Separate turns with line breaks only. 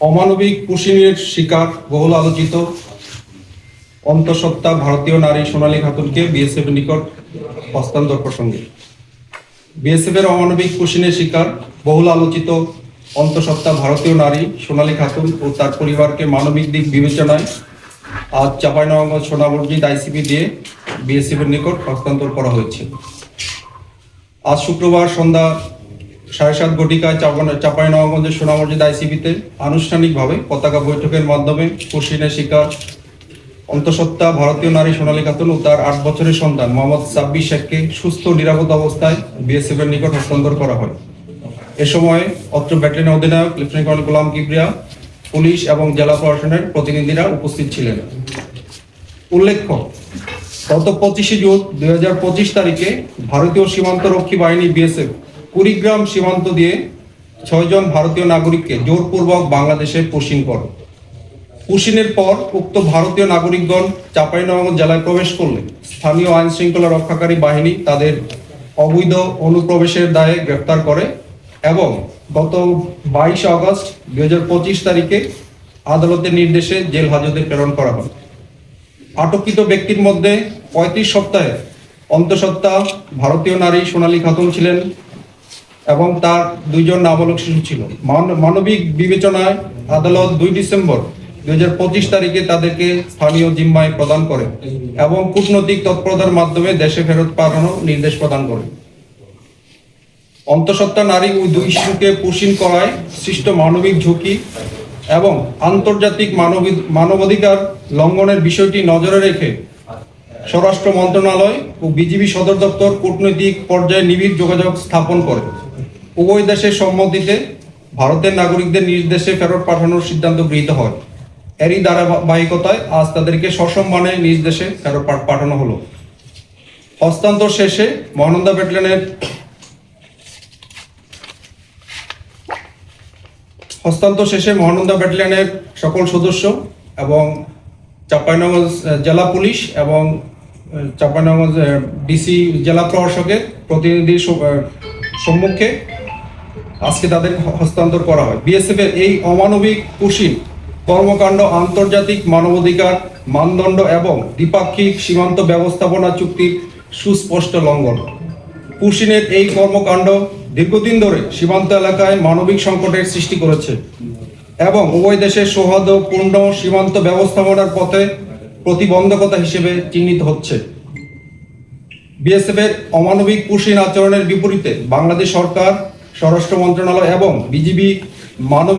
অমানবিক পুষিনের শিকার বহুল আলোচিত। অন্তঃসত্ত্বা ভারতীয় নারী সোনালী খাতুনকে বিএসএফ নিকট হস্তান্তর প্রসঙ্গে। বিএসএফ এর অমানবিক পুষিনের শিকার বহুল আলোচিত। অন্তঃসত্ত্বা ভারতীয় নারী সোনালী খাতুন ও তার পরিবারকে মানবিক দিক বিবেচনায় আজ চাঁপাইনবাবগঞ্জ সোনামসজিদ আইসিপি দিয়ে বিএসএফ এর নিকট হস্তান্তর করা হয়েছে। আজ শুক্রবার সন্ধ্যা সাড়ে সাত ঘটিকায় চাপাই নবাবগঞ্জের সোনামসজিদ আইসিবিতে আনুষ্ঠানিকভাবে পতাকা বৈঠকের মাধ্যমে কুশিনের শিকার অন্তঃসত্ত্বা ভারতীয় নারী সোনালী খাতুন ও তার আট বছরের সন্তান মোহাম্মদ সাব্বির শেখকে সুস্থ নিরাপদ অবস্থায় বিএসএফ এর নিকট হস্তান্তর করা হয়। এ সময় অত্র ব্যাটালিয়ন অধিনায়ক lieutenant colonel Golam Kibria, police এবং জেলা প্রশাসনের প্রতিনিধিরা উপস্থিত ছিলেন। উল্লেখ্য, গত পঁচিশে জুন দুই হাজার পঁচিশ তারিখে ভারতীয় সীমান্ত রক্ষী বাহিনী বিএসএফ কুড়িগ্রাম সীমান্ত দিয়ে ছয়জন ভারতীয় নাগরিককে জোরপূর্বক বাংলাদেশে পুশিং করে। পুশিনের পর উক্ত ভারতীয় নাগরিকগণ চাঁপাইনবাবগঞ্জ জেলায় প্রবেশ করলে স্থানীয় আইন শৃঙ্খলা রক্ষাকারী বাহিনী তাদের অবৈধ অনুপ্রবেশের দায়ে গ্রেফতার করে এবং গত বাইশে আগস্ট দুই হাজার পঁচিশ তারিখে আদালতের নির্দেশে জেল হাজতে প্রেরণ করা হয়। আটককৃত ব্যক্তির মধ্যে পঁয়ত্রিশ সপ্তাহে অন্তঃসত্ত্বা ভারতীয় নারী সোনালী খাতুন ছিলেন এবং তার দুইজন নাবালক শিশু ছিল। মানবিক বিবেচনায় আদালত দুই ডিসেম্বর দুই হাজার পঁচিশ তারিখে তাদেরকে স্থানীয় জিম্মায় প্রদান করে এবং কূটনৈতিক তৎপরতার মাধ্যমে দেশে ফেরত পাঠানোর নির্দেশ প্রদান করে। অন্তঃসত্ত্বা নারী ওই দুই শিশুকে পুষিন করায় সৃষ্ট মানবিক ঝুঁকি এবং আন্তর্জাতিক মানবি- মানবাধিকার লঙ্ঘনের বিষয়টি নজরে রেখে স্বরাষ্ট্র মন্ত্রণালয় ও বিজিবি সদর দপ্তর কূটনৈতিক পর্যায়ে নিবিড় যোগাযোগ স্থাপন করে। উভয় দেশের সম্মতিতে ভারতের নাগরিকদের নিজ দেশে ফেরত পাঠানোর সিদ্ধান্ত গৃহীত হয়। এরই ধারাবাহিকতায় আজ তাদেরকে সসম্মানে নিজ দেশে ফেরত পাঠানো হলো। হস্তান্তর শেষে মহানন্দা ব্যাটালিয়নের হস্তান্তর শেষে মহানন্দা ব্যাটালিয়নের সকল সদস্য এবং চাঁপাইনগঞ্জ জেলা পুলিশ এবং চাঁপাইনগঞ্জ ডিসি জেলা প্রশাসকের প্রতিনিধির সম্মুখে আজকে তাদের হস্তান্তর করা হয়। বিএসএফ এর এই অমানবিক কুশীল কর্মকাণ্ড, আন্তর্জাতিক মানবাধিকার মানদণ্ড এবং দ্বিপাক্ষিক সীমান্ত ব্যবস্থাপনা চুক্তির সুস্পষ্ট লঙ্ঘন। পুশিনের এই কর্মকাণ্ড দীর্ঘদিন ধরে সীমান্ত এলাকায় মানবিক সংকটের সৃষ্টি করেছে এবং উভয় দেশের সৌহার্দ্যপূর্ণ সীমান্ত ব্যবস্থাপনার পথে প্রতিবন্ধকতা হিসেবে চিহ্নিত হচ্ছে। বিএসএফ এর অমানবিক পুশিন আচরণের বিপরীতে বাংলাদেশ সরকার স্বরাষ্ট্র মন্ত্রণালয় এবং বিজিবি মানব